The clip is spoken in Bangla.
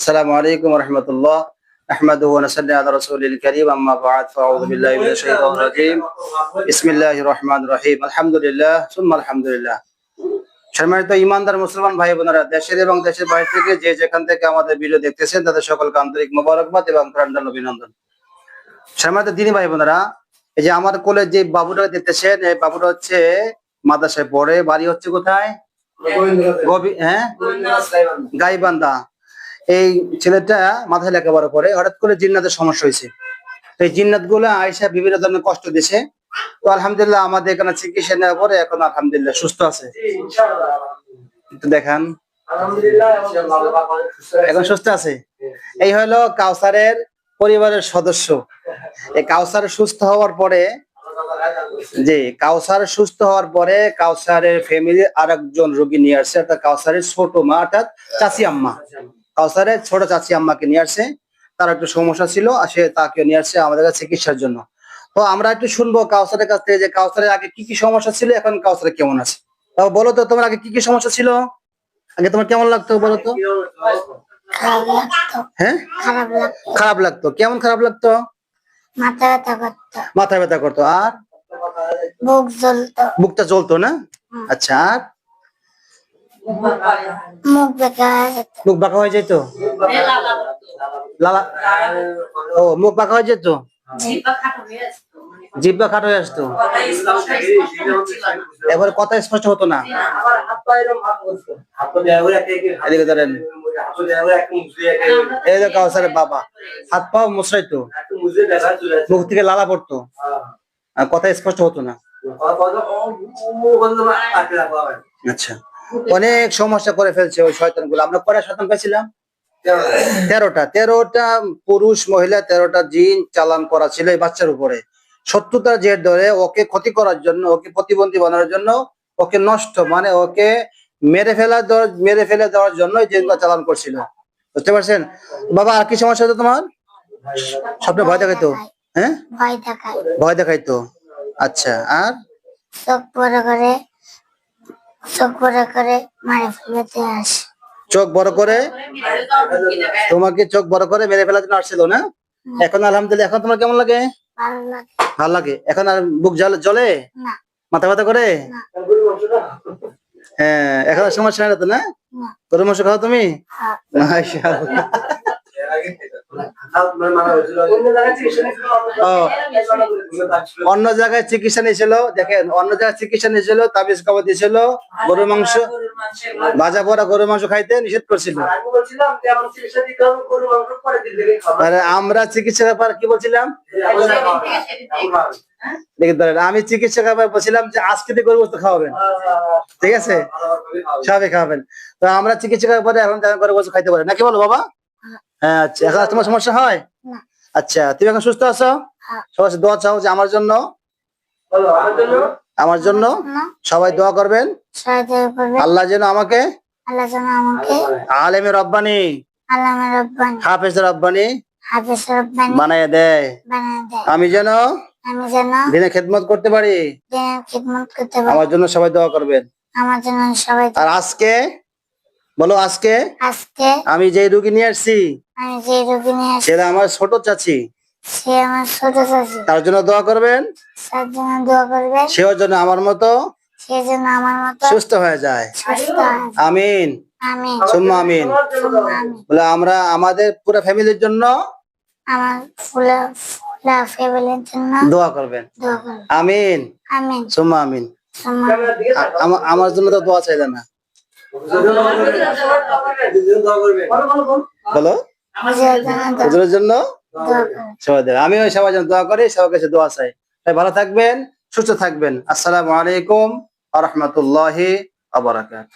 السلام عليكم ورحمة الله نحمده ونصلي على رسول الكريم أما بعد فأعوذ بالله من الشيطان الرجيم بسم الله الرحمن الرحيم الحمد لله ثم الحمد لله সম্মানিত ইমানদার মুসলমান ভাই বোনেরা দেশের এবং দেশের বাইরে থেকে যে যেখান থেকে আমাদের ভিডিও দেখতেছেন তাদের সকলকে আন্তরিক মোবারকবাদ এবং প্রাণদান অভিনন্দন সম্মানিত দিনী ভাই বোনেরা এই যে আমার কোলে যে বাবুটা দেখতেছেন এই বাবুটা হচ্ছে মাদ্রাসায় পড়ে বাড়ি হচ্ছে কোথায় গভীর হ্যাঁ গাইবান্ধা এই ছেলেটা মাথায় লেখাপড়া করে, হঠাৎ করে জিন্নাতের সমস্যা হয়েছে। তো এই জিন্নাতগুলো আয়সা বিভিন্ন ধরনের কষ্ট দিছে তো আলহামদুলিল্লাহ আমাদের এখানে চিকিৎসা নেওয়ার পরে এখন আলহামদুলিল্লাহ সুস্থ আছে। দেখান। এখন সুস্থ আছে? এই হলো কাউসারের পরিবারের সদস্য। এই কাউসার সুস্থ হওয়ার পরে যে কাউসার সুস্থ হওয়ার পরে কাউসারের ফ্যামিলি আর একজন রোগী নিয়ে আসছে, অর্থাৎ কাউসারের ছোট মা, অর্থাৎ চাচি আম্মা। কাউসারের ছোট চাচি আম্মাকে নিয়ে আসছে তার একটু সমস্যা ছিল আর সে তাকে নিয়ে আসছে আমাদের কাছে চিকিৎসার জন্য। তো আমরা একটু শুনব কাউসারের কাছ থেকে যে কাউসারের আগে কি কি সমস্যা ছিল এখন কাউসারে কেমন আছে? তাও বলো তো তোমার আগে কি কি সমস্যা ছিল? আগে তোমার কেমন লাগতো বলো তো? খারাপ লাগতো হ্যাঁ? খারাপ লাগতো। খারাপ লাগতো কেমন খারাপ লাগতো? মাথা ব্যথা করতো। মাথা ব্যথা করতো। আর? বুক জ্বলতো। বুকটা জ্বলতো না? আচ্ছা আর? মুখ যেত মুখ বাঁকা হয়ে যেত লালা, ও, মুখ বাঁকা হয়ে যেত জিব্বা খাটো হয়ে আসতো। এবারে কথা স্পষ্ট হতো না। বাবা। হাত পা মুসরাইতো মুখ থেকে লালা পড়তো। আর কথা স্পষ্ট হতো না। আচ্ছা। অনেক সমস্যা করে ফেলছে ওই শয়তানগুলো আমরা কয়টা শয়তান পেয়েছিলাম? তেরোটা। তেরোটা পুরুষ মহিলা তেরোটা জিন চালান করা ছিল এই বাচ্চার উপরে। শত্রুতার জের ধরে ওকে ক্ষতি করার জন্য ওকে প্রতিবন্ধী বানানোর জন্য ওকে নষ্ট মানে ওকে মেরে ফেলা মেরে ফেলে দেওয়ার জন্য এই জিনগুলো চালান করছিল। বুঝতে পারছেন? বাবা আর কি সমস্যা হতো তোমার? স্বপ্নে ভয় দেখাইতো? হ্যাঁ? ভয় ভয় দেখাইতো। আচ্ছা আর? চোখ বড় করে চোখ বড় করে মারে ফেলতে আসে। চোখ বড় করে? তোমাকে চোখ বড় করে মেরে ফেলার জন্য আসছিল না? এখন আলহামদুলিল্লাহ এখন তোমার কেমন লাগে? ভালো লাগে। ভালো লাগে? এখন আর বুক জলে জলে না। মাথা ব্যথা করে? হ্যাঁ এখন আর সমস্যা হয় না তো না? গরু মাংস খাও তুমি? হ্যাঁ। মাশাআল্লাহ। অন্য জায়গায় চিকিৎসা নিয়েছিল, দেখেন, অন্য জায়গায় চিকিৎসা নিয়েছিল, তাবিজ খাবার দিয়েছিল গরু মাংস, ভাজা পড়া গরু মাংস খাইতে নিষেধ করছিল। আমরা চিকিৎসা ব্যাপার কি বলছিলাম? আমি চিকিৎসা বলছিলাম যে আজকে গরু খাওয়াবেন। ঠিক আছে? সবাই খাওয়াবেন। তো আমরা চিকিৎসা ব্যাপারে এখন গরু গোস্ত খাইতে পারি নাকি বলো, বাবা? হ্যাঁ আচ্ছা। এখন তোমার সমস্যা হয়? আচ্ছা তুমি এখন সুস্থ আছো? হ্যাঁ। সবাই দোয়া চাও যে আমার জন্য? আমার জন্য? সবাই দোয়া করবেন? আল্লাহ যেন আমাকে? আল্লাহ যেন আমাকে? আলেমে রব্বানি। হাফেজ রব্বানি। হাফিজ বানায় দেয়। আমি যেন দিনে খেদমত করতে পারি। করতে পারি। আমার জন্য সবাই দোয়া করবেন। আমার জন্য সবাই আর আজকে বলো আজকে? আজকে আমি যে রুগী নিয়ে আসছি আমি যে রোগী নিয়ে আসি সেটা আমার ছোট চাচি। সে আমার ছোট চাষি তার জন্য দোয়া করবেন? তার জন্য দোয়া করবে সেও যেন আমার মতো সে যেন আমার মতো সুস্থ হয়ে যায়। সুস্থ আমিন। সুম্মা আমিন। আমি বলে আমরা আমাদের পুরো ফ্যামিলির জন্য আমার ফুলা ফুলা ফ্যামিলির জন্য দোয়া করবেন। দোয়া আমিন। আমিন। সুম্মা আমিন। আমার জন্য তো দোয়া চাইলে না। হুজুরের জন্য? দোয়া ওই সবার জন্য দোয়া করি সবার কাছে দোয়া চাই। তাই ভালো থাকবেন, সুস্থ থাকবেন। আসসালামু আলাইকুম আ রহমতুল্লাহি আবরাকাত